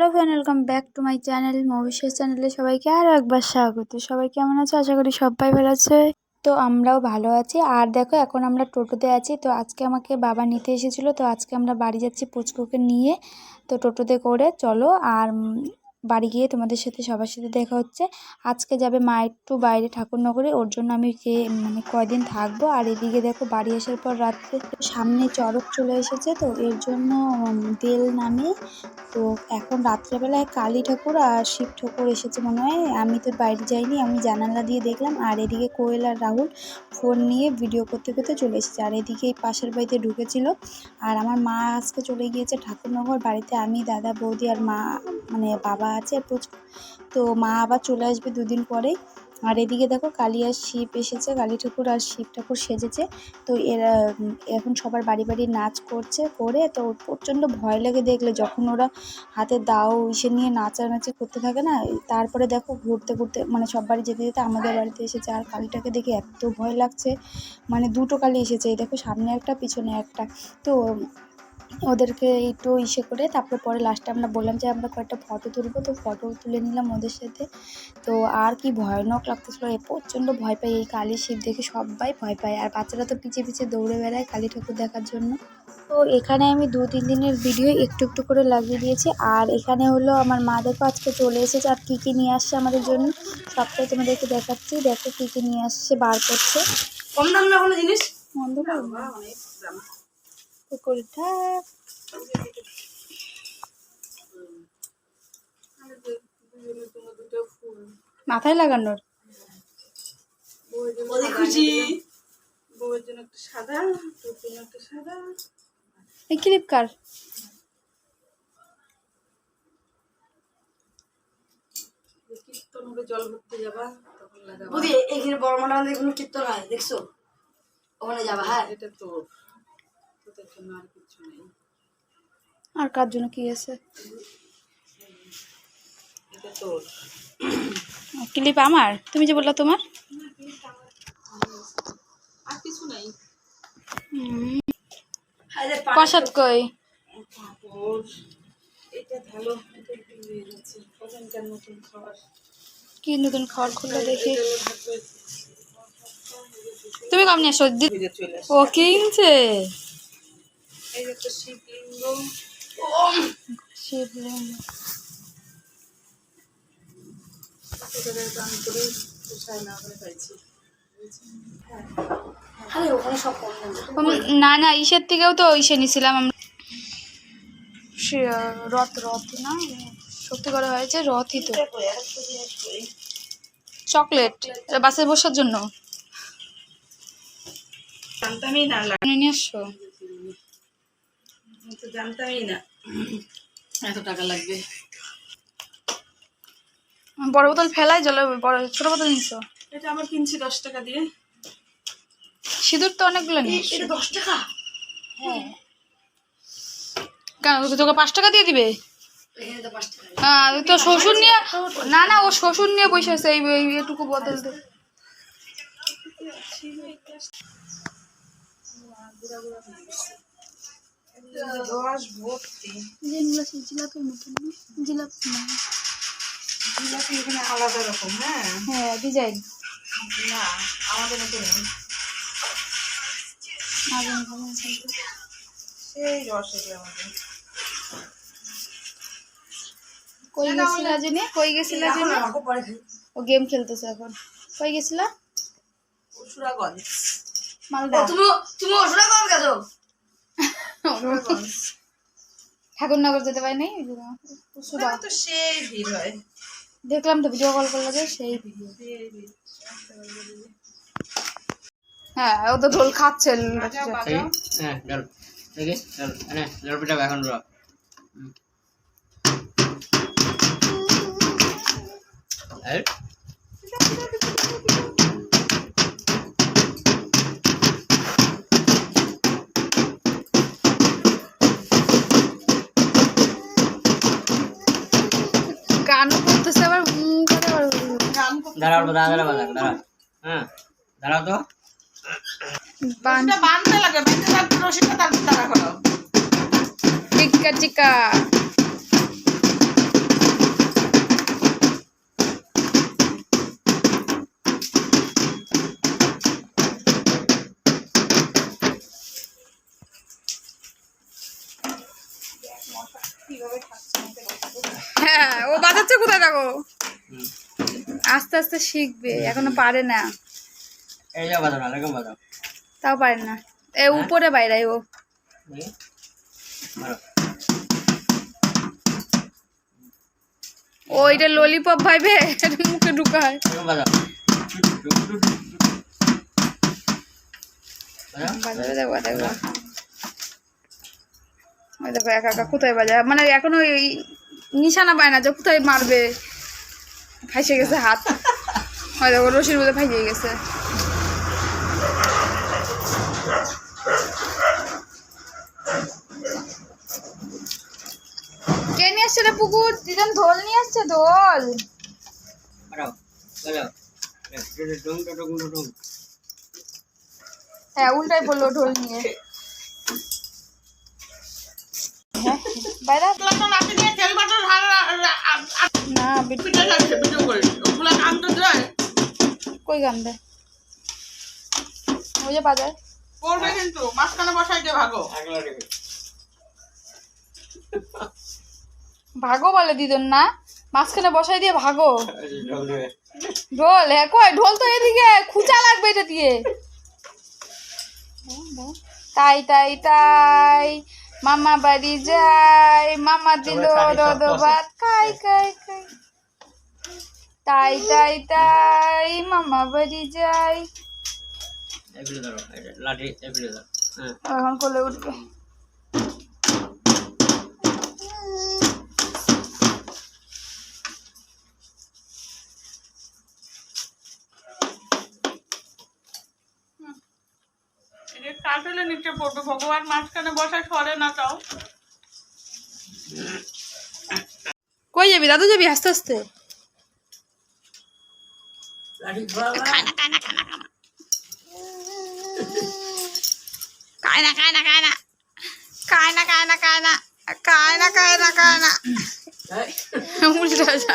Everyone welcome back to my channel মবিশ্বাস চ্যানেলে সবাইকে আরও একবার স্বাগত। সবাই কেমন আছে? আশা করি সবাই ভালো আছে। তো আমরাও ভালো আছি। আর দেখো, এখন আমরা টোটোতে আছি। তো আজকে আমাকে বাবা নিতে এসেছিল। তো আজকে আমরা বাড়ি যাচ্ছি পুচকুকে নিয়ে। তো টোটোতে করে চলো। আর বাড়ি গিয়ে তোমাদের সাথে, সবার সাথে দেখা হচ্ছে। আজকে যাবে মা একটু বাইরে ঠাকুরনগরে, ওর জন্য আমি যে মানে কয়দিন থাকব। আর এদিকে দেখো, বাড়ি আসার পর রাত্রে সামনে চড়ক চলে এসেছে, তো এর জন্য তেল নামিয়ে, তো এখন রাত্রেবেলায় কালী ঠাকুর আর শিব ঠাকুর এসেছে মনে হয়। আমি তো বাইরে যাইনি, আমি জানালা দিয়ে দেখলাম। আর এদিকে কোয়েল আর রাহুল ফোন নিয়ে ভিডিও করতে করতে চলে এসেছে। আর এদিকে এই পাশের বাড়িতে ঢুকেছিল। আর আমার মা আজকে চলে গিয়েছে ঠাকুরনগর। বাড়িতে আমি, দাদা, বৌদি আর মা মানে বাবা আছে তো মা আবার চলে আসবে দুদিন পরেই। আর এদিকে দেখো কালী আর শিব এসেছে, কালী ঠাকুর আর শিব ঠাকুর সেজেছে। তো এরা এখন সবার বাড়ি বাড়ি নাচ করছে, করে তো প্রচণ্ড ভয় লাগে দেখলে। যখন ওরা হাতে দাও, ইসে নিয়ে নাচানাচি করতে থাকে না, তারপরে দেখো ঘুরতে ঘুরতে মানে সব বাড়ি যেতে যেতে আমাদের বাড়িতে এসেছে। আর কালীটাকে দেখে এত ভয় লাগছে। মানে দুটো কালী এসেছে, এই দেখো সামনে একটা, পিছনে একটা। তো ওদেরকে একটু ইসে করে তারপরে পরে লাস্টে আমরা বললাম যে আমরা কয়েকটা ফটো তুলবো। তো ফটো তুলে নিলাম ওদের সাথে। তো আর কি ভয়ানক লাগতেছিল। এ প্রচণ্ড ভয় পাই এই কালী শিব দেখে সবাই ভয় পায়। আর বাচ্চারা তো পিছিয়ে পিছিয়ে দৌড়ে বেড়ায় কালী ঠাকুর দেখার জন্য। তো এখানে আমি দু তিন দিনের ভিডিও একটু একটু করে লাগিয়ে দিয়েছি। আর এখানে হলো আমার মা দেখো আজকে চলে এসেছে আর কী কী নিয়ে আসছে আমাদের জন্য। সবটাই তোমাদেরকে দেখাচ্ছি। দেখো কী কী নিয়ে আসছে বার করছে। কম দাম না কোনো জিনিস? করো মাথায় লাগানোর? খুশি। বউয়ের জন্য একটা সাদা তোর জন্য একটা সাদা। এই ক্লিপ কার? জল ভরতে যাবা তখন লাগাবা। বুঝি এখানে বড় কোনো কীর্তন হয় দেখছ? ওখানে যাবা হ্যাঁ? এটা তোর তোদের জন্য আর কিছু নেই। আর কার জন্য কি আছে? এটা তোর। ক্লিপ আমার? তুমি যে বললা তোমার? আর কিছু নাই। প্রসাদ কই? হয়ে কি নতুন খাবার খুললে দেখি। ওর হাতে তুমি কম নিয়ে আসো দি- ফিরে চলে আসে ও কিনছে? এই যে একটা শিবলিঙ্গ। শিবলিঙ্গ। এটাকে দান করে পোষায় না না ইসের থেকেও তো ইসে নিছিলাম আমরা। রথ রথ না? সত্যি করে হয়েছে রথই তো। চকলেট এটা বাসে বসার জন্য। নিয়ে আসছো? আমি তো জানতামই না। এত টাকা লাগবে। বড় বোতল ফেলাই জলে বড় ছোট বোতল নিছো? এটা আবার কিনছি দশ টাকা দিয়ে। সিঁদুর তো অনেকগুলো নিয়ে এটা দশ টাকা? কেন তোকে- পাঁচ টাকা দিয়ে দিবে? এখানে তো পাঁচ টাকা। আহ, ওই তো শ্বশুর নিয়ে না না ও শ্বশুর নিয়ে বসে আছে এই এই এটুকু বোতল দিয়ে দশ ভর্তি যেগুলো সেই জিলাপির মতন জিলাপি না। জিলাপি এখানে আলাদা রকম হ্যাঁ? হ্যাঁ ডিজাইন। না আমাদের মতো নেই। সেই রস এগুলো আমাদের। কই গেছিলা জেনে কই গেছিলা জেনে আমাকে পরে খাই। ও গেম খেলতেছে এখন। কই গেছিলা? মালদা। তুমি তুমি কম গেছো? ঠাকুরনগর যেতে পারি নাই? তো সেই ভিড় হয়। দেখলাম তো ভিডিও কল করলে যে সেই ভিড়। হ্যাঁ ও তো ঢোল খাচ্ছে। বাজাও বাজাও হ্যাঁ হ্যাঁ এখন র। দাঁড়াবো দাঁড়া হ্যাঁ দাঁড়াও তো। বানতে লাগে রশিটা তারপর দাঁড়া করো হ্যাঁ ও বাজাচ্ছে কোথায় যাব আস্তে আস্তে শিখবে এখনও পারে না। তাও পারে না। এ উপরে বাইরে ও। ও এটা ললিপপ ভাইবে মুখে ঢুকায়। দেখো দেখো। ওই দেখো একা একা কোথায় বাজায়? মানে এখনও নিশানা পায় না যে কোথায় মারবে। ফাইসে গেছে হাত। দেখো রশির মধ্যে ফাইসে গেছে। কে নিয়ে আসছে রে পুকুর? দিদন ধোল নিয়ে আসছে ধোল হ্যাঁ উল্টাই পড়ল ঢোল নিয়ে। হ্যাঁ, বাইরে নাকি নিয়ে তেল বাটার ভালো না করে ওগুলো যায় কই ওই যে বাজার কিন্তু বসাই দিয়ে ভাগো ভাগো বলে দিদন না মাঝখানে বসাই দিয়ে ভাগো ঢোল হ্যাঁ কই ঢোল তো এদিকে খুঁচা লাগবে এটা দিয়ে তাই তাই তাই মামা বাড়ি যাই মামা দিল রদ ভাত খাই খাই খাই। তাই তাই তাই মামা বাড়ি যাই এগুলো ধরো এটা লাঠি এগুলো ধরো। হ্যাঁ। এখন কোলে উঠবে। কাটলে নিচে পড়বে। ভগবান মাঝখানে বসায় সরে না তাও কই যাবি? দাদু যাবি আস্তে আস্তে? লাঠি ঘোরা কায় না কায় না কায় না কায় না কায় না কায় না কায় না কায় না কায় না উল্টা